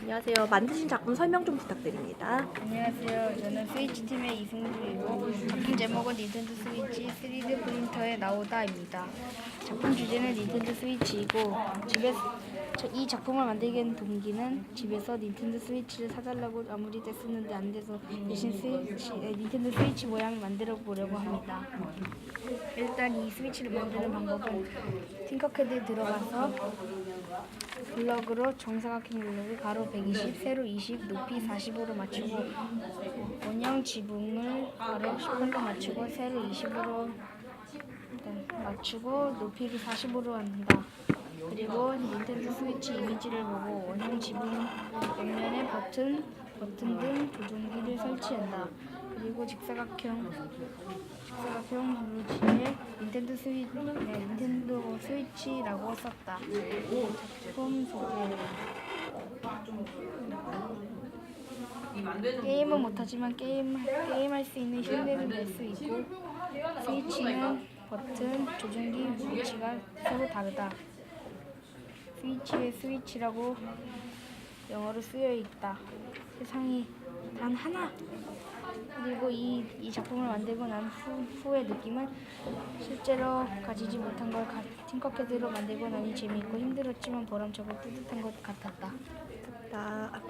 안녕하세요. 만드신 작품 설명 좀 부탁드립니다. 안녕하세요. 저는 스위치 팀의 이승주이고 작품 제목은 닌텐도 스위치 3D 프린터에 나오다입니다. 작품 주제는 닌텐도 스위치이고 집에서 저- 이 작품을 만들게 된 동기는 집에서 닌텐도 스위치를 사달라고 아무리 떼쓰는데 안 돼서 대신 스위치, 에, 닌텐도 스위치 모양을 만들어 보려고 합니다. 일단 이 스위치를 만드는 방법은 팅커캐드에 들어가서 블럭으로 정사각형 블럭을 가로 120, 세로 20, 높이 45로 맞추고 원형 지붕을 가로 18로 맞추고 세로 20으로 맞추고 높이를 40으로 한다. 그리고 닌텐도 스위치 이미지를 보고 원형 지붕 옆면에 버튼, 버튼 등 조종기를 설치한다. 그리고 직사각형 직사각형 닌텐도 스위 네, 닌텐도 스위치라고 썼다. 작품 소개. 게임은 못하지만 게임 게임할 수 있는 흉내를 낼 수 있고 스위치는 버튼 조종기 위치가 서로 다르다. 스위치에 스위치라고 영어로 쓰여 있다. 세상이 단 하나. 그리고 이, 이 작품을 만들고 난 후, 후의 느낌은 실제로 가지지 못한 걸 가, 팅커캐드로 만들고 나니 재미있고 힘들었지만 보람차고 뿌듯한 것 같았다. 나